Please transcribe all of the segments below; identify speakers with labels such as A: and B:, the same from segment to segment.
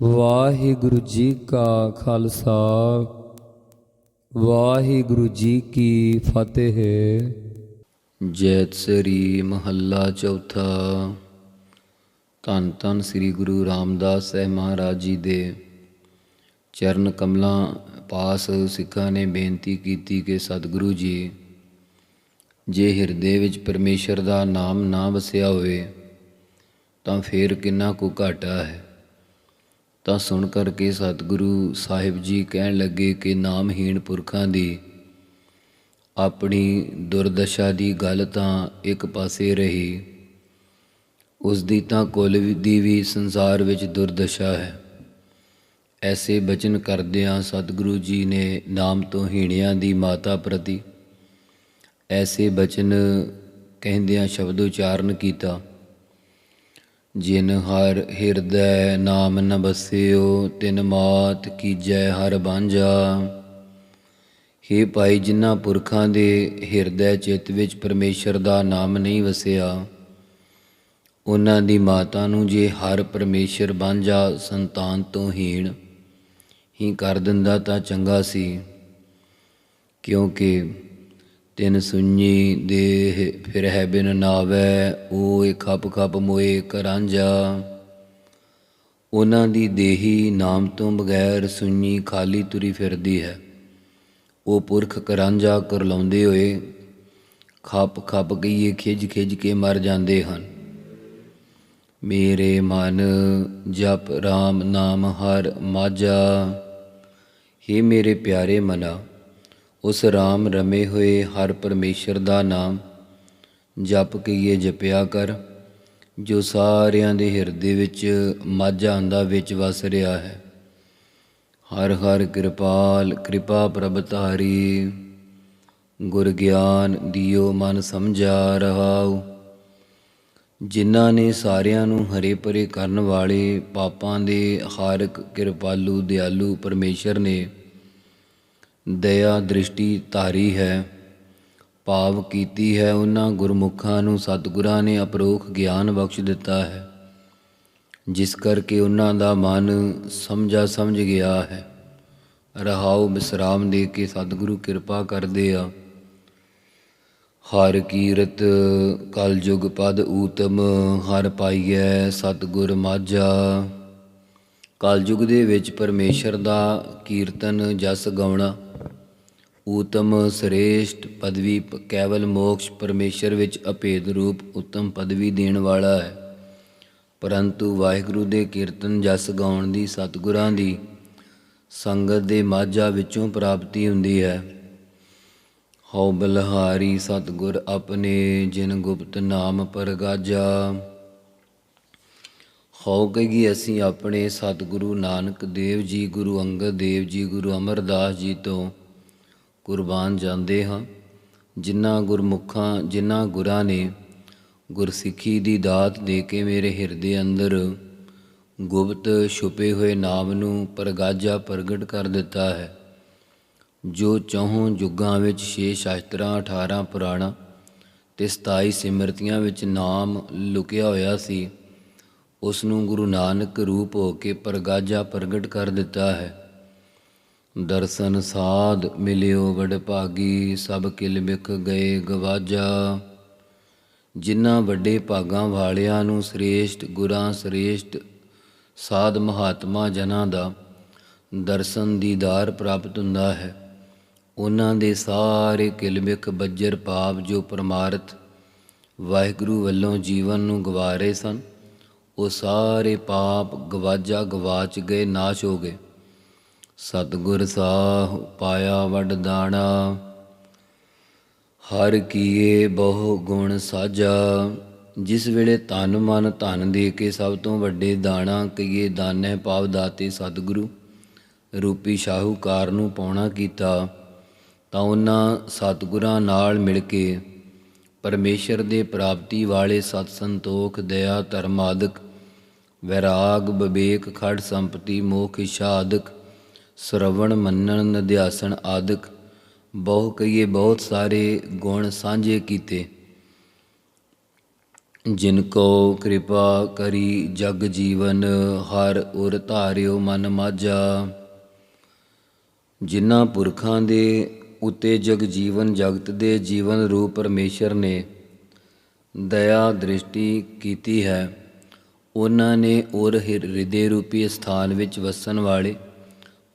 A: ਵਾਹਿਗੁਰੂ ਜੀ ਕਾ ਖਾਲਸਾ, ਵਾਹਿਗੁਰੂ ਜੀ ਕੀ ਫਤਿਹ।
B: ਜੈਤ ਸ੍ਰੀ ਮਹੱਲਾ ਚੌਥਾ, ਧੰਨ ਧੰਨ ਸ੍ਰੀ ਗੁਰੂ ਰਾਮਦਾਸ ਸਾਹਿਬ ਮਹਾਰਾਜ ਜੀ ਦੇ ਚਰਨ ਕਮਲਾਂ ਪਾਸ ਸਿੱਖਾਂ ਨੇ ਬੇਨਤੀ ਕੀਤੀ ਕਿ ਸਤਿਗੁਰੂ ਜੀ, ਜੇ ਹਿਰਦੇ ਵਿੱਚ ਪਰਮੇਸ਼ਰ ਦਾ ਨਾਮ ਨਾ ਵਸਿਆ ਹੋਵੇ, ਤਾਂ ਫੇਰ ਕਿੰਨਾ ਕੁ ਘਾਟਾ ਹੈ। ਤਾਂ ਸੁਣ ਕਰਕੇ ਸਤਿਗੁਰੂ ਸਾਹਿਬ ਜੀ ਕਹਿਣ ਲੱਗੇ ਕਿ ਨਾਮਹੀਣ ਪੁਰਖਾਂ ਦੀ ਆਪਣੀ ਦੁਰਦਸ਼ਾ ਦੀ ਗੱਲ ਤਾਂ ਇੱਕ ਪਾਸੇ ਰਹੀ, ਉਸ ਦੀ ਤਾਂ ਕੁੱਲ ਦੀ ਵੀ ਸੰਸਾਰ ਵਿੱਚ ਦੁਰਦਸ਼ਾ ਹੈ। ਐਸੇ ਬਚਨ ਕਰਦਿਆਂ ਸਤਿਗੁਰੂ ਜੀ ਨੇ ਨਾਮ ਤੋਂ ਹੀਣਿਆਂ ਦੀ ਮਾਤਾ ਪ੍ਰਤੀ ਐਸੇ ਬਚਨ ਕਹਿੰਦਿਆਂ ਸ਼ਬਦ ਉਚਾਰਨ ਕੀਤਾ। ਜਿਨ ਹਰ ਹਿਰਦੈ ਨਾਮ ਨ ਬਸਿਓ, ਤਿਨ ਮਾਤ ਕੀਜੈ ਹਰ ਬਾਂਝਾ। ਹੇ ਭਾਈ, ਜਿਨ੍ਹਾਂ ਪੁਰਖਾਂ ਦੇ ਹਿਰਦੈ ਚਿੱਤ ਵਿੱਚ ਪਰਮੇਸ਼ਰ ਦਾ ਨਾਮ ਨਹੀਂ ਵਸਿਆ ਉਹਨਾਂ ਦੀ ਮਾਤਾ ਨੂੰ ਜੇ ਹਰ ਪਰਮੇਸ਼ਰ ਬਾਂਝਾ ਸੰਤਾਨ ਤੋਂ ਹੀਣ ਹੀ ਕਰ ਦਿੰਦਾ ਤਾਂ ਚੰਗਾ ਸੀ, ਕਿਉਂਕਿ ਤਿਨ ਸੁਣੀ ਦੇਹ ਫਿਰ ਹੈ ਬਿਨ ਨਾਵੈ ਓਏ ਖਪ ਖਪ ਮੋਏ ਕਰਾਂਜਾ ਉਹਨਾਂ ਦੀ ਦੇਹੀ ਨਾਮ ਤੋਂ ਬਗੈਰ ਸੁਣੀ ਖਾਲੀ ਤੁਰੀ ਫਿਰਦੀ ਹੈ। ਉਹ ਪੁਰਖ ਕਰਾਂਜਾ ਕਰਲਾਉਂਦੇ ਹੋਏ ਖੱਪ ਖੱਪ ਗਈਏ ਖਿਜ ਖਿਜ ਕੇ ਮਰ ਜਾਂਦੇ ਹਨ। ਮੇਰੇ ਮਨ ਜਪ RAM ਨਾਮ ਹਰ ਮਾਝਾ। हे ਮੇਰੇ ਪਿਆਰੇ ਮਨਾ ਉਸ RAM ਰਮੇ ਹੋਏ ਹਰ ਪਰਮੇਸ਼ਰ ਦਾ ਨਾਮ। ਜਪ ਕੇ ਜਪਿਆ ਕਰ, ਜੋ ਸਾਰਿਆਂ ਦੇ ਹਿਰਦੇ ਵਿੱਚ ਮਾਝਾ ਆਂਦਾ ਵਿੱਚ ਵਸ ਰਿਹਾ ਹੈ। ਹਰ ਹਰ ਕਿਰਪਾਲ, ਕਿਰਪਾ ਪ੍ਰਭ ਧਾਰੀ। ਗੁਰ ਗਿਆਨ ਦਿਓ ਮਨ ਸਮਝਾ ਰਹਾਉ। ਜਿਨ੍ਹਾਂ ਨੇ ਸਾਰਿਆਂ ਨੂੰ ਹਰੇ ਪਰੇ ਕਰਨ ਵਾਲੇ ਪਾਪਾਂ ਦੇ ਹਾਰਕ ਕਿਰਪਾਲੂ, ਦਿਆਲੂ ਪਰਮੇਸ਼ਰ ਨੇ ਦਇਆ, ਦ੍ਰਿਸ਼ਟੀ ਧਾਰੀ ਹੈ, ਭਾਵ ਕੀਤੀ ਹੈ ਉਹਨਾਂ ਗੁਰਮੁਖਾਂ ਨੂੰ ਸਤਿਗੁਰਾਂ ਨੇ ਅਪਰੋਖ ਗਿਆਨ ਬਖਸ਼ ਦਿੱਤਾ ਹੈ, ਜਿਸ ਕਰਕੇ ਉਹਨਾਂ ਦਾ ਮਨ ਸਮਝਾ ਸਮਝ ਗਿਆ ਹੈ। ਰਹਾਉ ਬਿਸਰਾਮ ਦੇ ਕੇ ਸਤਿਗੁਰੂ ਕਿਰਪਾ ਕਰਦੇ ਆ। ਹਰ ਕੀਰਤ ਕਲਯੁਗ ਪਦ ਊਤਮ, ਹਰ ਪਾਈਐ ਸਤਿਗੁਰ ਮਾਝਾ। ਕਲਯੁਗ ਦੇ ਵਿੱਚ ਪਰਮੇਸ਼ਰ ਦਾ ਕੀਰਤਨ ਜਸ ਗਾਉਣਾ। ਊਤਮ ਸ੍ਰੇਸ਼ਟ ਪਦਵੀ ਪ- ਕੇਵਲ ਮੋਕਸ਼ ਪਰਮੇਸ਼ਰ ਵਿੱਚ ਅਭੇਦ ਰੂਪ ਉੱਤਮ ਪਦਵੀ ਦੇਣ ਵਾਲਾ ਹੈ। ਪਰੰਤੂ ਵਾਹਿਗੁਰੂ ਦੇ ਕੀਰਤਨ ਜਸ ਗਾਉਣ ਦੀ ਸਤਿਗੁਰਾਂ ਦੀ ਸੰਗਤ ਦੇ ਮਾਝਾ ਵਿੱਚੋਂ ਪ੍ਰਾਪਤੀ ਹੁੰਦੀ ਹੈ। ਹਉ ਬਲਹਾਰੀ ਸਤਿਗੁਰ ਆਪਣੇ ਜਿਨ ਗੁਪਤ ਨਾਮ ਪਰਗਾਜਾ ਹਉ ਕਹੀ ਅਸੀਂ ਆਪਣੇ ਸਤਿਗੁਰੂ ਨਾਨਕ ਦੇਵ ਜੀ, ਗੁਰੂ ਅੰਗਦ ਦੇਵ ਜੀ, ਗੁਰੂ ਅਮਰਦਾਸ ਜੀ ਤੋਂ ਕੁਰਬਾਨ ਜਾਂਦੇ ਹਾਂ। ਜਿਨ੍ਹਾਂ ਗੁਰਮੁਖਾਂ, ਜਿਨ੍ਹਾਂ ਗੁਰਾਂ ਨੇ ਗੁਰਸਿੱਖੀ ਦੀ ਦਾਤ ਦੇ ਕੇ ਮੇਰੇ ਹਿਰਦੇ ਅੰਦਰ ਗੁਪਤ ਛੁਪੇ ਹੋਏ ਨਾਮ ਨੂੰ ਪ੍ਰਗਾਜਾ ਪ੍ਰਗਟ ਕਰ ਦਿੱਤਾ ਹੈ। ਜੋ ਚੌਹਾਂ ਯੁੱਗਾਂ ਵਿੱਚ ਛੇ ਸ਼ਾਸਤਰਾਂ 18 ਪੁਰਾਣਾ ਤੇ 27 ਸਿਮਰਤੀਆਂ ਵਿੱਚ ਨਾਮ ਲੁਕਿਆ ਹੋਇਆ ਸੀ, ਉਸ ਨੂੰ ਗੁਰੂ ਨਾਨਕ ਰੂਪ ਹੋ ਕੇ ਪ੍ਰਗਾਜਾ ਪ੍ਰਗਟ ਕਰ ਦਿੱਤਾ ਹੈ। ਦਰਸ਼ਨ ਸਾਧ ਮਿਲਿਓ ਵਡ ਭਾਗੀ ਸਭ ਕਿਲ ਬਿਖ ਗਏ ਗਵਾਜਾ। ਜਿਨ੍ਹਾਂ ਵੱਡੇ ਭਾਗਾਂ ਵਾਲਿਆਂ ਨੂੰ ਸ੍ਰੇਸ਼ਟ, ਗੁਰਾਂ ਸ੍ਰੇਸ਼ਟ, ਸਾਧ ਮਹਾਤਮਾ ਜਨਾਂ ਦਾ ਦਰਸ਼ਨ ਦੀਦਾਰ ਪ੍ਰਾਪਤ ਹੁੰਦਾ ਹੈ। ਉਹਨਾਂ ਦੇ ਸਾਰੇ ਕਿਲਮਿਕ ਬੱਜਰ ਪਾਪ ਜੋ ਪਰਮਾਰਥ ਵਾਹਿਗੁਰੂ ਵੱਲੋਂ ਜੀਵਨ ਨੂੰ ਗਵਾ ਰਹੇ ਸਨ, ਉਹ ਸਾਰੇ ਪਾਪ ਗਵਾਜਾ ਗਵਾਚ ਗਏ, ਨਾਸ਼ ਹੋ ਗਏ। ਸਤਿਗੁਰ ਸਾਹ ਪਾਇਆ ਵੱਡ ਦਾਣਾ, ਹਰ ਕੀਏ ਬਹੁ ਗੁਣ ਸਾਜਾ। ਜਿਸ ਵੇਲੇ ਤਨ ਮਨ ਧਨ ਦੇ ਕੇ ਸਭ ਤੋਂ ਵੱਡੇ ਦਾਣਾ ਕਈਏ ਦਾਨੈ ਪਾਵ ਦਾਤੇ ਸਤਿਗੁਰੂ, ਰੂਪੀ ਸ਼ਾਹੂਕਾਰ ਨੂੰ ਪਾਉਣਾ ਕੀਤਾ, ਤਾਂ ਉਹਨਾਂ ਸਤਿਗੁਰਾਂ ਨਾਲ ਮਿਲ ਕੇ ਪਰਮੇਸ਼ਰ ਦੇ ਪ੍ਰਾਪਤੀ ਵਾਲੇ ਸਤ ਸੰਤੋਖ, ਦਇਆ, ਧਰਮ ਆਦਿਕ, ਵੈਰਾਗ, ਵਿਵੇਕ, ਖੜ ਸੰਪਤੀ, ਮੋਖ, ਇੱਛਾ ਆਦਿਕ ਸ਼ਰਵਣ, ਮੰਨਣ ਨਿਧਿਆਸਨ ਆਦਿਕ ਬਹੁ ਕਈਏ ਬਹੁਤ ਸਾਰੇ ਗੁਣ ਸਾਂਝੇ ਕੀਤੇ। ਜਿਨ ਕੋ ਕਿਰਪਾ ਕਰੀ ਜਗ ਜੀਵਨ, ਹਰ ਉਰ ਧਾਰਿਓ ਮਨ ਮਾਝਾ। ਜਿਨ੍ਹਾਂ ਪੁਰਖਾਂ ਦੇ ਉਤੇ ਜਗ ਜੀਵਨ ਜਗਤ ਦੇ ਜੀਵਨ ਰੂਪ ਪਰਮੇਸ਼ਰ ਨੇ ਦਇਆ ਦ੍ਰਿਸ਼ਟੀ ਕੀਤੀ ਹੈ, ਉਹਨਾਂ ਨੇ ਔਰ ਹਿਰਦੇ ਰੂਪੀ ਸਥਾਨ ਵਿੱਚ ਵਸਣ ਵਾਲੇ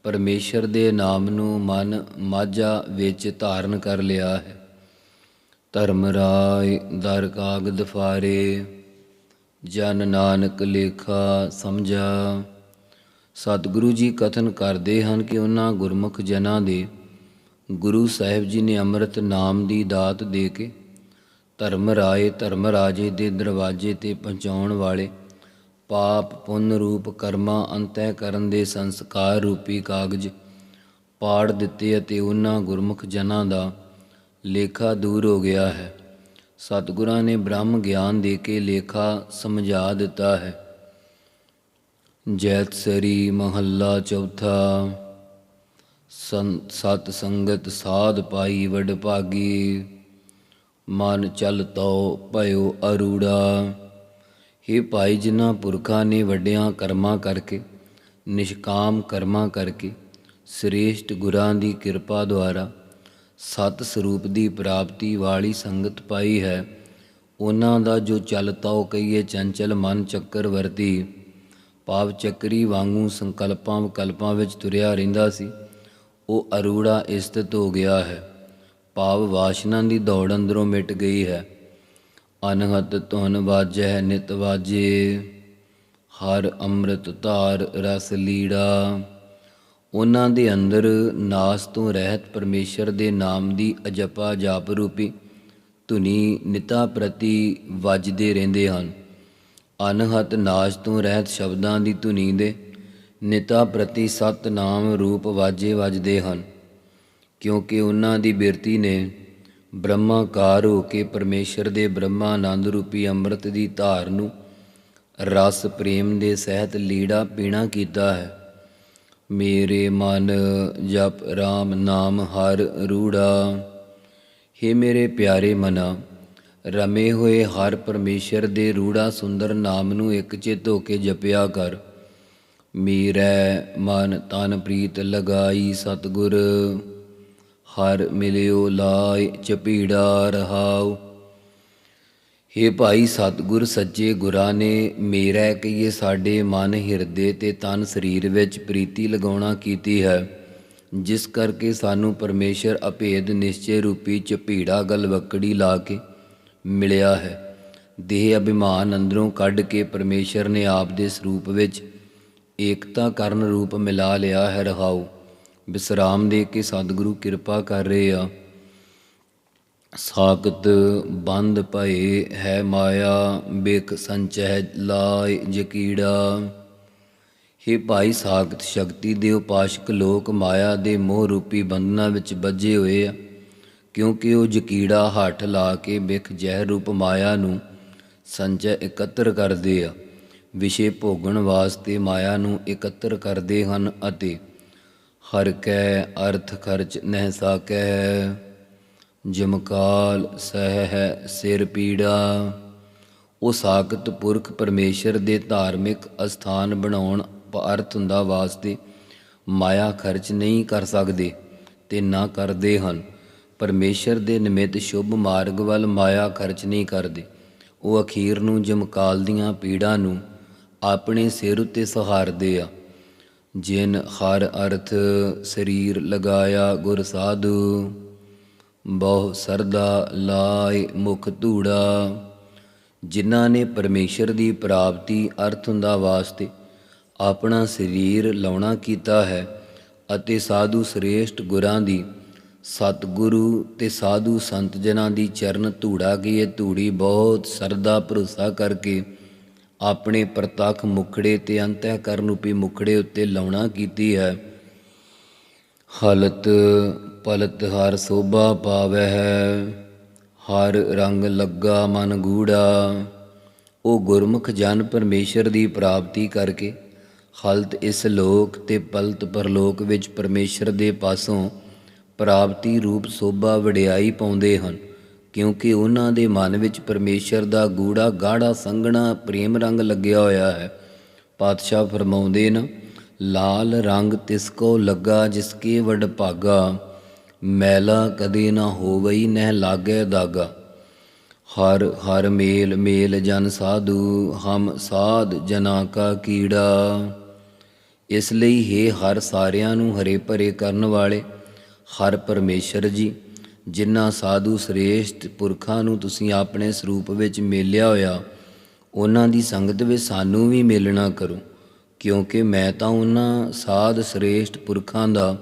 B: ਪਰਮੇਸ਼ਰ ਦੇ ਨਾਮ ਨੂੰ ਮਨ ਮਾਝਾ ਵਿੱਚ ਧਾਰਨ ਕਰ ਲਿਆ ਹੈ। ਧਰਮ ਰਾਏ, ਦਰ ਕਾਗਦ ਫਾਰੇ, ਜਨ ਨਾਨਕ ਲੇਖਾ ਸਮਝਾ। ਸਤਿਗੁਰੂ ਜੀ ਕਥਨ ਕਰਦੇ ਹਨ ਕਿ ਉਹਨਾਂ ਗੁਰਮੁਖ ਜਨਾਂ ਦੇ ਗੁਰੂ ਸਾਹਿਬ ਜੀ ਨੇ ਅੰਮ੍ਰਿਤ ਨਾਮ ਦੀ ਦਾਤ ਦੇ ਕੇ ਧਰਮ ਰਾਏ ਧਰਮ ਰਾਜੇ ਦੇ ਦਰਵਾਜ਼ੇ ਤੇ ਪਹੁੰਚਾਉਣ ਵਾਲੇ ਪਾਪ, ਪੁੰਨ ਰੂਪ, ਕਰਮਾਂ ਅੰਤੈ ਕਰਨ ਦੇ ਸੰਸਕਾਰ ਰੂਪੀ ਕਾਗਜ਼ ਪਾੜ ਦਿੱਤੇ ਅਤੇ ਉਹਨਾਂ ਗੁਰਮੁਖ ਜਨਾਂ ਦਾ ਲੇਖਾ ਦੂਰ ਹੋ ਗਿਆ ਹੈ। ਸਤਿਗੁਰਾਂ ਨੇ ਬ੍ਰਹਮ ਗਿਆਨ ਦੇ ਕੇ ਲੇਖਾ ਸਮਝਾ ਦਿੱਤਾ ਹੈ। ਜੈਤ ਸਰੀ ਮਹੱਲਾ ਚੌਥਾ ਸੰਤ ਸਤ ਸੰਗਤ ਸਾਧ ਪਾਈ ਵਡ ਭਾਗੀ ਮਨ ਚਲ ਤੋ ਭਇਓ ਅਰੂੜਾ। ਇਹ ਭਾਈ, ਜਿਨ੍ਹਾਂ ਪੁਰਖਾਂ ਨੇ ਵੱਡਿਆਂ ਕਰਮਾਂ ਕਰਕੇ, ਨਿਸ਼ਕਾਮ ਕਰਮਾਂ ਕਰਕੇ, ਸ੍ਰੇਸ਼ਟ ਗੁਰਾਂ ਦੀ ਕਿਰਪਾ ਦੁਆਰਾ ਸਤ ਸਰੂਪ ਦੀ ਪ੍ਰਾਪਤੀ ਵਾਲੀ ਸੰਗਤ ਪਾਈ ਹੈ, ਉਹਨਾਂ ਦਾ ਜੋ ਚਲਤਾ ਉਹ ਕਹੀਏ ਚੰਚਲ ਮਨ ਚੱਕਰ ਵਰਤੀ। ਪਾਵ ਚੱਕਰੀ ਵਾਂਗੂ ਸੰਕਲਪਾਂ ਵਿਕਲਪਾਂ ਵਿੱਚ ਤੁਰਿਆ ਰਹਿੰਦਾ ਸੀ, ਉਹ ਅਰੂੜਾ ਇਸਤਤ ਹੋ ਗਿਆ ਹੈ। ਭਾਵ ਵਾਸ਼ਨਾ ਦੀ ਦੌੜ ਅੰਦਰੋਂ ਮਿਟ ਗਈ ਹੈ। ਅਨਹਤ ਧੁਨ ਵਾਜੈ ਨਿਤ ਵਾਜੇ, ਹਰ ਅੰਮ੍ਰਿਤ ਧਾਰ ਰਸ ਲੀੜਾ। ਉਹਨਾਂ ਦੇ ਅੰਦਰ ਨਾਸ ਤੋਂ ਰਹਿਤ ਪਰਮੇਸ਼ਰ ਦੇ ਨਾਮ ਦੀ ਅਜਪਾ ਜਾਪ ਰੂਪੀ ਧੁਨੀ ਨਿਤਾ ਪ੍ਰਤੀ ਵੱਜਦੇ ਰਹਿੰਦੇ ਹਨ। ਅਨਹਤ ਨਾਸ਼ ਤੋਂ ਰਹਿਤ ਸ਼ਬਦਾਂ ਦੀ ਧੁਨੀ ਦੇ ਨਿਤਾ ਪ੍ਰਤੀ ਸਤ ਨਾਮ ਰੂਪ ਵਾਜੇ ਵੱਜਦੇ ਹਨ। ਕਿਉਂਕਿ ਉਹਨਾਂ ਦੀ ਬਿਰਤੀ ਨੇ ਬ੍ਰਹਮਾਕਾਰ ਹੋ ਕੇ ਪਰਮੇਸ਼ਰ ਦੇ ਬ੍ਰਹਮਾ ਬ੍ਰਹਮਾਨੰਦ ਰੂਪੀ ਅੰਮ੍ਰਿਤ ਦੀ ਧਾਰ ਨੂੰ ਰਸ, ਪ੍ਰੇਮ ਦੇ ਸਹਿਤ ਲੀੜਾ ਪੀਣਾ ਕੀਤਾ ਹੈ। ਮੇਰੇ ਮਨ ਜਪ RAM ਨਾਮ ਹਰ ਰੂੜਾ। हे ਮੇਰੇ ਪਿਆਰੇ ਮਨਾ, ਰਮੇ ਹੋਏ ਹਰ ਪਰਮੇਸ਼ਰ ਦੇ ਰੂੜਾ ਸੁੰਦਰ ਨਾਮ ਨੂੰ ਇੱਕ ਚਿਤ ਹੋ ਕੇ ਜਪਿਆ ਕਰ। ਮੇਰੇ ਮਨ ਤਨ ਪ੍ਰੀਤ ਲਗਾਈ ਸਤਗੁਰ। ਹਰ ਮਿਲਿਓ ਲਾਇ ਚਪੀੜਾ ਰਹਾਉ। हे ਭਾਈ ਸਤਿਗੁਰ ਸੱਚੇ ਗੁਰਾਂ ਨੇ ਮੇਰਾ ਕਹੀਏ ਸਾਡੇ ਮਨ ਹਿਰਦੇ ਤੇ ਤਨ ਸਰੀਰ ਵਿੱਚ ਪ੍ਰੀਤੀ ਲਗਾਉਣਾ ਕੀਤੀ ਹੈ। ਜਿਸ ਕਰਕੇ ਸਾਨੂੰ ਪਰਮੇਸ਼ਰ ਅਭੇਦ ਨਿਸ਼ਚੈ ਰੂਪੀ ਚਪੀੜਾ ਗਲਵਕੜੀ ਲਾ ਕੇ ਮਿਲਿਆ ਹੈ। ਦੇਹ ਅਭਿਮਾਨ ਅੰਦਰੋਂ ਕੱਢ ਕੇ ਪਰਮੇਸ਼ਰ ਨੇ ਆਪ ਦੇ ਸਰੂਪ ਵਿੱਚ ਏਕਤਾ ਕਰਨ ਰੂਪ ਮਿਲਾ ਲਿਆ ਹੈ ਰਹਾਉ। ਵਿਸਰਾਮ ਦੇ ਕੇ ਸਤਿਗੁਰੂ ਕਿਰਪਾ ਕਰ ਰਹੇ ਆ। ਸਾਖਤ ਬੰਦ ਭਏ ਹੈ ਮਾਇਆ ਬਿਕ ਸੰਚਹਿ ਲਾਇ ਜਕੀੜਾ ਹੇ ਭਾਈ ਸਾਖਤ, ਸ਼ਕਤੀ ਦੇ ਉਪਾਸ਼ਕ ਲੋਕ, ਮਾਇਆ ਦੇ ਮੋਹ ਰੂਪੀ ਬੰਧਨਾਂ ਵਿੱਚ ਬੱਝੇ ਹੋਏ ਆ। ਕਿਉਂਕਿ ਉਹ ਜਕੀੜਾ ਹੱਠ ਲਾ ਕੇ ਬਿਕ ਜ਼ਹਿਰ ਰੂਪ ਮਾਇਆ ਨੂੰ ਸੰਚੈ ਇਕੱਤਰ ਕਰਦੇ ਆ। ਵਿਸ਼ੇ ਭੋਗਣ ਵਾਸਤੇ ਮਾਇਆ ਨੂੰ ਇਕੱਤਰ ਕਰਦੇ ਹਨ ਅਤੇ ਹਰ ਕੈ ਅਰਥ ਖਰਚ ਨਹਿ ਸਾਕੈ ਜਮਕਾਲ ਸਹਿ ਹੈ ਸਿਰ ਪੀੜਾ। ਉਹ ਸਾਖਤ ਪੁਰਖ ਪਰਮੇਸ਼ਰ ਦੇ ਧਾਰਮਿਕ ਅਸਥਾਨ ਬਣਾਉਣ ਅਰਥ ਹੁੰਦਾ ਵਾਸਤੇ ਮਾਇਆ ਖਰਚ ਨਹੀਂ ਕਰ ਸਕਦੇ ਤੇ ਨਾ ਕਰਦੇ ਹਨ। ਪਰਮੇਸ਼ਰ ਦੇ ਨਿਮਿਤ ਸ਼ੁਭ ਮਾਰਗ ਵੱਲ ਮਾਇਆ ਖਰਚ ਨਹੀਂ ਕਰਦੇ। ਉਹ ਅਖੀਰ ਨੂੰ ਜਮਕਾਲ ਦੀਆਂ ਪੀੜਾਂ ਨੂੰ ਆਪਣੇ ਸਿਰ ਉੱਤੇ ਸਹਾਰਦੇ ਆ। ਜਿਨ ਹਰ ਅਰਥ ਸਰੀਰ ਲਗਾਇਆ ਗੁਰ ਸਾਧੂ, ਬਹੁ ਸਰਦਾ ਲਾਇ ਮੁਖ ਧੂੜਾ। ਜਿਨ੍ਹਾਂ ਨੇ ਪਰਮੇਸ਼ਰ ਦੀ ਪ੍ਰਾਪਤੀ ਅਰਥ ਹੁੰਦਾ ਵਾਸਤੇ ਆਪਣਾ ਸਰੀਰ ਲਾਉਣਾ ਕੀਤਾ ਹੈ ਅਤੇ ਸਾਧੂ ਸ੍ਰੇਸ਼ਟ ਗੁਰਾਂ ਦੀ, ਸਤਿਗੁਰੂ ਤੇ ਸਾਧੂ ਸੰਤ ਜਨਾਂ ਦੀ ਚਰਨ ਧੂੜਾ ਕੀ ਇਹ ਧੂੜੀ ਬਹੁਤ ਸਰਦਾ ਭਰੋਸਾ ਕਰਕੇ ਆਪਣੇ ਪ੍ਰਤੱਖ ਮੁਖੜੇ ਤੇ ਅੰਤःਕਰਨ ਰੂਪੀ ਮੁਖੜੇ ਉੱਤੇ ਲਾਉਣਾ ਕੀਤੀ ਹੈ। ਹਲਤ ਪਲਤ ਹਰ ਸੋਭਾ ਪਾਵੈ ਹੈ। ਹਰ ਰੰਗ ਲੱਗਾ ਮਨ ਗੂੜਾ। ਉਹ ਗੁਰਮੁਖ ਜਨ ਪਰਮੇਸ਼ਰ ਦੀ ਪ੍ਰਾਪਤੀ ਕਰਕੇ ਹਲਤ ਇਸ ਲੋਕ ਤੇ ਪਲਤ ਪਰਲੋਕ ਵਿੱਚ ਪਰਮੇਸ਼ਰ ਦੇ ਪਾਸੋਂ ਪ੍ਰਾਪਤੀ ਰੂਪ ਸੋਭਾ ਵਡਿਆਈ ਪਾਉਂਦੇ ਹਨ। ਕਿਉਂਕਿ ਉਹਨਾਂ ਦੇ ਮਨ ਵਿੱਚ ਪਰਮੇਸ਼ਰ ਦਾ ਗੂੜਾ ਗਾੜਾ ਸੰਘਣਾ ਪ੍ਰੇਮ ਰੰਗ ਲੱਗਿਆ ਹੋਇਆ ਹੈ। ਪਾਤਸ਼ਾਹ ਫਰਮਾਉਂਦੇ ਨੇ ਲਾਲ ਰੰਗ ਤਿਸ ਕੋ ਲੱਗਾ ਜਿਸਕੇ ਵਡ ਭਾਗਾ, ਮੈਲਾ ਕਦੇ ਨਾ ਹੋਵਈ ਨਹਿ ਲਾਗੇ ਦਾਗਾ। ਹਰ ਹਰ ਮੇਲ ਮੇਲ ਜਨ ਸਾਧੂ, ਹਮ ਸਾਧ ਜਨਾ ਕਾ ਕੀੜਾ। ਇਸ ਲਈ ਹੈ ਹਰ ਸਾਰਿਆਂ ਨੂੰ ਹਰੇ ਭਰੇ ਕਰਨ ਵਾਲੇ, ਹਰ ਪਰਮੇਸ਼ਰ ਜੀ ਜਿਨ੍ਹਾਂ ਸਾਧੂ ਸ੍ਰੇਸ਼ਟ ਪੁਰਖਾਂ ਨੂੰ ਤੁਸੀਂ ਆਪਣੇ ਸਰੂਪ ਵਿੱਚ ਮੇਲਿਆ ਹੋਇਆ, ਉਹਨਾਂ ਦੀ ਸੰਗਤ ਵਿੱਚ ਸਾਨੂੰ ਵੀ ਮਿਲਣਾ ਕਰੋ, ਕਿਉਂਕਿ ਮੈਂ ਤਾਂ ਉਹਨਾਂ ਸਾਧ ਸ੍ਰੇਸ਼ਟ ਪੁਰਖਾਂ ਦਾ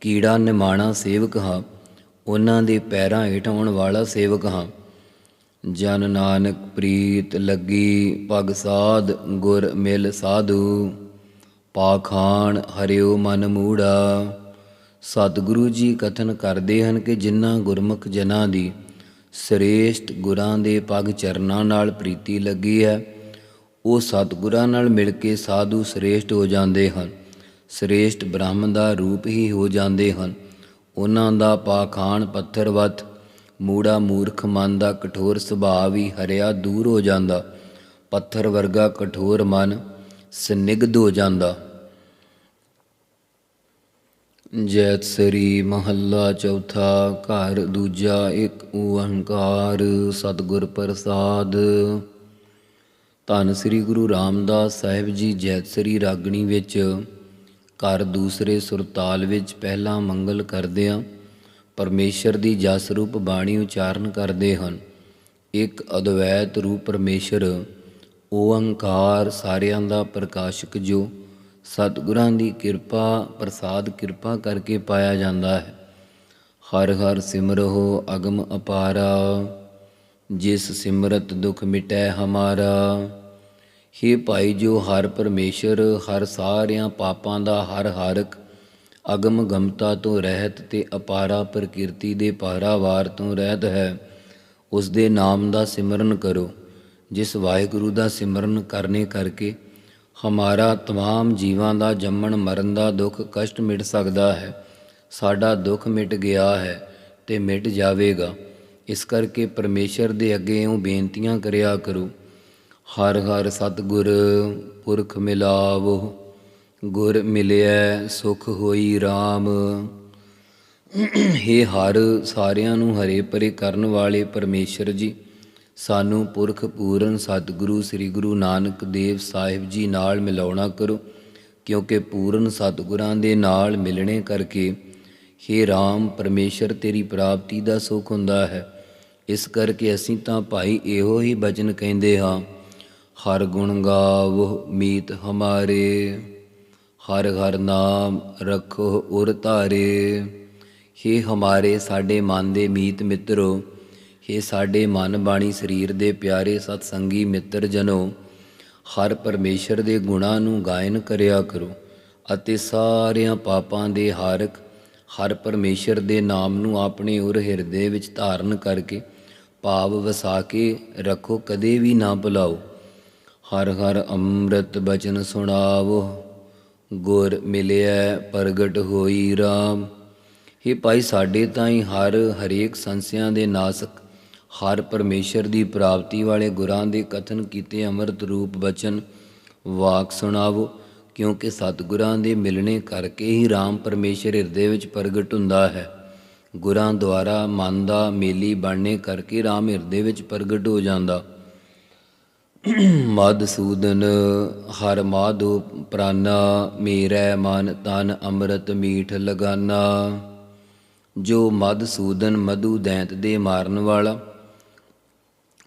B: ਕੀੜਾ ਨਿਮਾਣਾ ਸੇਵਕ ਹਾਂ, ਉਹਨਾਂ ਦੇ ਪੈਰਾਂ ਹੇਠ ਆਉਣ ਵਾਲਾ ਸੇਵਕ ਹਾਂ। ਜਨ ਨਾਨਕ ਪ੍ਰੀਤ ਲੱਗੀ ਪਗ ਸਾਧ ਗੁਰ ਮਿਲ ਸਾਧੂ, ਪਾਖਾਨ ਹਰਿਓ ਮਨ ਮੂੜਾ। ਸਤਿਗੁਰੂ ਜੀ ਕਥਨ ਕਰਦੇ ਹਨ ਕਿ ਜਿਨ੍ਹਾਂ ਗੁਰਮੁਖ ਜਨਾਂ ਦੀ ਸ੍ਰੇਸ਼ਟ ਗੁਰਾਂ ਦੇ ਪਗ ਚਰਨਾਂ ਨਾਲ ਪ੍ਰੀਤੀ ਲੱਗੀ ਹੈ, ਉਹ ਸਤਿਗੁਰਾਂ ਨਾਲ ਮਿਲ ਕੇ ਸਾਧੂ ਸ੍ਰੇਸ਼ਟ ਹੋ ਜਾਂਦੇ ਹਨ। ਸ੍ਰੇਸ਼ਟ ਬ੍ਰਹਮ ਦਾ ਰੂਪ ਹੀ ਹੋ ਜਾਂਦੇ ਹਨ। ਉਹਨਾਂ ਦਾ ਪਾਖਾਨ ਪੱਥਰਵਤ ਮੂੜਾ ਮੂਰਖ ਮਨ ਦਾ ਕਠੋਰ ਸੁਭਾਅ ਵੀ ਹਰਿਆ ਦੂਰ ਹੋ ਜਾਂਦਾ। ਪੱਥਰ ਵਰਗਾ ਕਠੋਰ ਮਨ ਸਨਿਗਧ ਹੋ ਜਾਂਦਾ। ਜੈਤ ਸਰੀ ਮਹੱਲਾ ਚੌਥਾ, ਘਰ ਦੂਜਾ ਇੱਕ ਓੰਕਾਰ, ਸਤਿਗੁਰ ਪ੍ਰਸਾਦ। ਧੰਨ ਸ੍ਰੀ ਗੁਰੂ ਰਾਮਦਾਸ ਸਾਹਿਬ ਜੀ ਜੈਤ ਸ੍ਰੀ ਰਾਗਣੀ ਵਿੱਚ, ਘਰ ਦੂਸਰੇ ਸੁਰਤਾਲ ਵਿੱਚ ਪਹਿਲਾ ਮੰਗਲ ਕਰਦਿਆਂ ਪਰਮੇਸ਼ਰ ਦੀ ਜਸ ਰੂਪ ਬਾਣੀ ਉਚਾਰਨ ਕਰਦੇ ਹਨ। ਇੱਕ ਅਦਵੈਤ ਰੂਪ ਪਰਮੇਸ਼ਰ, ਓੰਕਾਰ ਸਾਰਿਆਂ ਦਾ ਪ੍ਰਕਾਸ਼ਕ ਜੋ ਸਤਿਗੁਰਾਂ ਦੀ ਕਿਰਪਾ, ਪ੍ਰਸਾਦ ਕਿਰਪਾ ਕਰਕੇ ਪਾਇਆ ਜਾਂਦਾ ਹੈ। ਹਰ ਹਰ ਸਿਮਰਹੁ ਅਗਮ ਅਪਾਰਾ, ਜਿਸ ਸਿਮਰਤ ਦੁਖ ਮਿਟੈ ਹਮਾਰਾ। हे ਭਾਈ ਜੋ ਹਰ ਪਰਮੇਸ਼ਰ, ਹਰ ਸਾਰਿਆਂ ਪਾਪਾਂ ਦਾ ਹਰ ਹਾਰਕ, ਅਗਮ ਗਮਤਾ ਤੋਂ ਰਹਿਤ ਤੇ ਅਪਾਰਾ ਪ੍ਰਕਿਰਤੀ ਦੇ ਪਾਰਾਵਾਰ ਤੋਂ ਰਹਿਤ ਹੈ ਉਸ ਦੇ ਨਾਮ ਦਾ ਸਿਮਰਨ ਕਰੋ। ਜਿਸ ਵਾਹਿਗੁਰੂ ਦਾ ਸਿਮਰਨ ਕਰਨੇ ਕਰਕੇ ਹਮਾਰਾ तमाम ਜੀਵਾਂ ਦਾ ਜੰਮਣ ਮਰਨ ਦਾ ਦੁੱਖ ਕਸ਼ਟ ਮਿਟ ਸਕਦਾ ਹੈ ਸਾਡਾ ਦੁੱਖ ਮਿਟ ਗਿਆ ਹੈ ਤੇ ਮਿਟ ਜਾਵੇਗਾ ਇਸ ਕਰਕੇ ਪਰਮੇਸ਼ਰ ਦੇ ਅੱਗੇ ਉਹ ਬੇਨਤੀਆਂ ਕਰਿਆ ਕਰੋ ਹਰ ਹਰ ਸਤਿਗੁਰ ਪੁਰਖ ਮਿਲਾਵੋ ਗੁਰ ਮਿਲਿਆ ਸੁਖ ਹੋਈ RAM ਹੇ ਹਰ ਸਾਰਿਆਂ ਨੂੰ ਹਰੇ ਪਰੇ ਕਰਨ ਵਾਲੇ ਪਰਮੇਸ਼ਰ ਜੀ ਸਾਨੂੰ ਪੁਰਖ ਪੂਰਨ ਸਤਿਗੁਰੂ ਸ੍ਰੀ ਗੁਰੂ ਨਾਨਕ ਦੇਵ ਸਾਹਿਬ ਜੀ ਨਾਲ ਮਿਲਾਉਣਾ ਕਰੋ, ਕਿਉਂਕਿ ਪੂਰਨ ਸਤਿਗੁਰਾਂ ਦੇ ਨਾਲ ਮਿਲਣੇ ਕਰਕੇ ਹੇ RAM ਪਰਮੇਸ਼ਰ ਤੇਰੀ ਪ੍ਰਾਪਤੀ ਦਾ ਸੁਖ ਹੁੰਦਾ ਹੈ। ਇਸ ਕਰਕੇ ਅਸੀਂ ਤਾਂ ਭਾਈ ਇਹੋ ਹੀ ਬਚਨ ਕਹਿੰਦੇ ਹਾਂ, ਹਰ ਗੁਣ ਗਾਵੋ ਮੀਤ ਹਮਾਰੇ, ਹਰ ਹਰ ਨਾਮ ਰੱਖੋ ਉਰ ਧਾਰੇ। ਹੇ ਹਮਾਰੇ ਸਾਡੇ ਮਨ ਦੇ ਮੀਤ ਮਿੱਤਰੋ ਹੇ ਸਾਡੇ ਮਨ ਬਾਣੀ ਸਰੀਰ ਦੇ ਪਿਆਰੇ ਸਤ ਸੰਗੀ ਮਿੱਤਰ ਜਨੋ, ਹਰ ਪਰਮੇਸ਼ਰ ਦੇ ਗੁਣਾਂ ਨੂੰ ਗਾਇਨ ਕਰਿਆ ਕਰੋ ਅਤੇ ਸਾਰਿਆਂ ਪਾਪਾਂ ਦੇ ਹਾਰਕ ਹਰ ਪਰਮੇਸ਼ਰ ਦੇ ਨਾਮ ਨੂੰ ਆਪਣੇ ਉਰ ਹਿਰਦੇ ਵਿੱਚ ਧਾਰਨ ਕਰਕੇ ਭਾਵ ਵਸਾ ਕੇ ਰੱਖੋ, ਕਦੇ ਵੀ ਨਾ ਭੁਲਾਓ। ਹਰ ਹਰ ਅੰਮ੍ਰਿਤ ਬਚਨ ਸੁਣਾਵੋ, ਗੁਰ ਮਿਲਿਆ ਪ੍ਰਗਟ ਹੋਈ RAM ਇਹ ਭਾਈ, ਸਾਡੇ ਤਾਈਂ ਹਰ ਹਰੇਕ ਸੰਸਿਆਂ ਦੇ ਨਾਸਕ ਹਰ ਪਰਮੇਸ਼ਰ ਦੀ ਪ੍ਰਾਪਤੀ ਵਾਲੇ ਗੁਰਾਂ ਦੇ ਕਥਨ ਕੀਤੇ ਅੰਮ੍ਰਿਤ ਰੂਪ ਬਚਨ ਵਾਕ ਸੁਣਾਵੋ, ਕਿਉਂਕਿ ਸਤਿਗੁਰਾਂ ਦੇ ਮਿਲਣੇ ਕਰਕੇ ਹੀ RAM ਪਰਮੇਸ਼ਰ ਹਿਰਦੇ ਵਿੱਚ ਪ੍ਰਗਟ ਹੁੰਦਾ ਹੈ। ਗੁਰਾਂ ਦੁਆਰਾ ਮਨ ਦਾ ਮੇਲੀ ਬਣਨੇ ਕਰਕੇ RAM ਹਿਰਦੇ ਵਿੱਚ ਪ੍ਰਗਟ ਹੋ ਜਾਂਦਾ। ਮਦਸੂਦਨ ਹਰ ਮਾਧੋ ਪ੍ਰਾਨਾ, ਮੇਰਾ ਮਨ ਤਨ ਅੰਮ੍ਰਿਤ ਮੀਠ ਲਗਾਨਾ। ਜੋ ਮਦਸੂਦਨ ਮਧੂ ਦੈਂਤ ਦੇ ਮਾਰਨ ਵਾਲਾ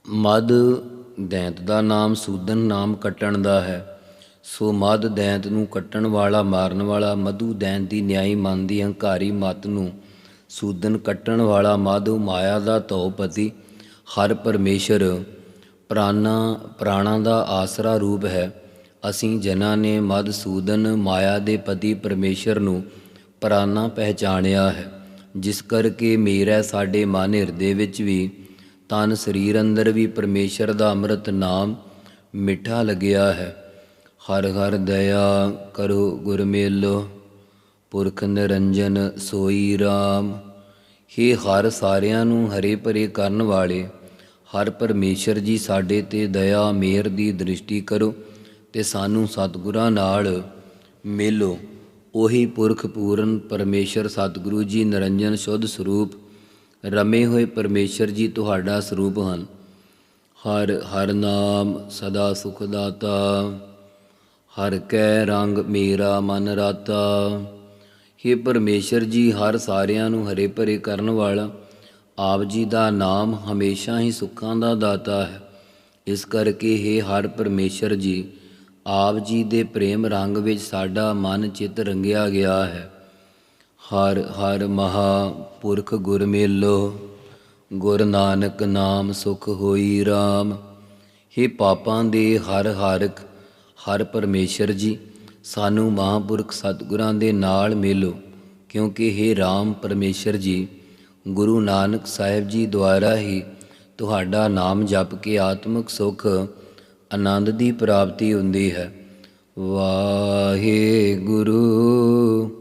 B: ਮਦ ਦੈਂਤ ਦਾ ਨਾਮ ਸੂਦਨ ਨਾਮ ਕੱਟਣ ਦਾ ਹੈ। ਸੋ ਮਦ ਦੈਂਤ ਨੂੰ ਕੱਟਣ ਵਾਲਾ, ਮਾਰਨ ਵਾਲਾ, ਮਧੂ ਦੈਂਤ ਦੀ ਨਿਆਈ ਮਨ ਦੀ ਹੰਕਾਰੀ ਮਤ ਨੂੰ ਸੂਦਨ ਕੱਟਣ ਵਾਲਾ, ਮਾਧੂ ਮਾਇਆ ਦਾ ਧੌਪਤੀ ਹਰ ਪਰਮੇਸ਼ਰ ਪ੍ਰਾਨਾ, ਪ੍ਰਾਣਾ ਦਾ ਆਸਰਾ ਰੂਪ ਹੈ। ਅਸੀਂ ਜਨਾਂ ਨੇ ਮਦਸੂਦਨ ਮਾਇਆ ਦੇ ਪਤੀ ਪਰਮੇਸ਼ਰ ਨੂੰ ਪ੍ਰਾਨਾ ਪਹਿਚਾਣਿਆ ਹੈ। ਜਿਸ ਕਰਕੇ ਮੇਰਾ ਸਾਡੇ ਮਨ ਹਿਰਦੇ ਵਿੱਚ ਵੀ ਤਨ ਸਰੀਰ ਅੰਦਰ ਵੀ ਪਰਮੇਸ਼ਰ ਦਾ ਅੰਮ੍ਰਿਤ ਨਾਮ ਮਿੱਠਾ ਲੱਗਿਆ ਹੈ। ਹਰ ਹਰ ਦਇਆ ਕਰੋ ਗੁਰ ਮੇਲੋ, ਪੁਰਖ ਨਿਰੰਜਨ ਸੋਈ RAM ਹੇ ਹਰ ਸਾਰਿਆਂ ਨੂੰ ਹਰੇ ਭਰੇ ਕਰਨ ਵਾਲੇ, ਹਰ ਪਰਮੇਸ਼ਰ ਜੀ ਸਾਡੇ ਤੇ ਦਇਆ ਮਿਹਰ ਦੀ ਦ੍ਰਿਸ਼ਟੀ ਕਰੋ ਤੇ ਸਾਨੂੰ ਸਤਿਗੁਰਾਂ ਨਾਲ ਮਿਲੋ। ਉਹੀ ਪੁਰਖ ਪੂਰਨ ਪਰਮੇਸ਼ਰ ਸਤਿਗੁਰੂ ਜੀ ਨਿਰੰਜਨ ਸ਼ੁੱਧ ਸਰੂਪ ਰਮੇ ਹੋਏ ਪਰਮੇਸ਼ਰ ਜੀ ਤੁਹਾਡਾ ਸਰੂਪ ਹਨ। ਹਰ ਹਰ ਨਾਮ ਸਦਾ ਸੁਖ ਦਾਤਾ। ਹਰ ਕੈ ਰੰਗ ਮੇਰਾ ਮਨ ਰਾਤਾ। हे ਪਰਮੇਸ਼ਰ ਜੀ, ਹਰ ਸਾਰਿਆਂ ਨੂੰ ਹਰੇ ਭਰੇ ਕਰਨ ਵਾਲਾ, ਆਪ ਜੀ ਦਾ ਨਾਮ ਹਮੇਸ਼ਾ ਹੀ ਸੁੱਖਾਂ ਦਾ ਦਾਤਾ ਹੈ। ਇਸ ਕਰਕੇ हे ਹਰ ਪਰਮੇਸ਼ਰ ਜੀ, ਆਪ ਜੀ ਦੇ ਪ੍ਰੇਮ ਰੰਗ ਵਿੱਚ ਸਾਡਾ ਮਨ ਚਿੱਤ ਰੰਗਿਆ ਗਿਆ ਹੈ। ਹਰ ਹਰ ਮਹਾ ਪੁਰਖ ਗੁਰ ਮੇਲੋ, ਗੁਰ ਨਾਨਕ ਨਾਮ ਸੁਖ ਹੋਈ RAM हे ਪਾਪਾਂ ਦੇ ਹਰ ਹਾਰਕ, ਹਰ ਪਰਮੇਸ਼ਰ ਜੀ, ਸਾਨੂੰ ਮਹਾਂਪੁਰਖ ਸਤਿਗੁਰਾਂ ਦੇ ਨਾਲ ਮਿਲੋ, ਕਿਉਂਕਿ हे RAM ਪਰਮੇਸ਼ਰ ਜੀ, ਗੁਰੂ ਨਾਨਕ ਸਾਹਿਬ ਜੀ ਦੁਆਰਾ ਹੀ ਤੁਹਾਡਾ ਨਾਮ ਜਪ ਕੇ ਆਤਮਿਕ ਸੁਖ, ਆਨੰਦ ਦੀ ਪ੍ਰਾਪਤੀ ਹੁੰਦੀ ਹੈ। ਵਾਹਿਗੁਰੂ ਵਾਹਿਗੁਰੂ।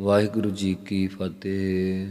B: ਵਾਹਿਗੁਰੂ ਜੀ ਕੀ ਫਤਿਹ।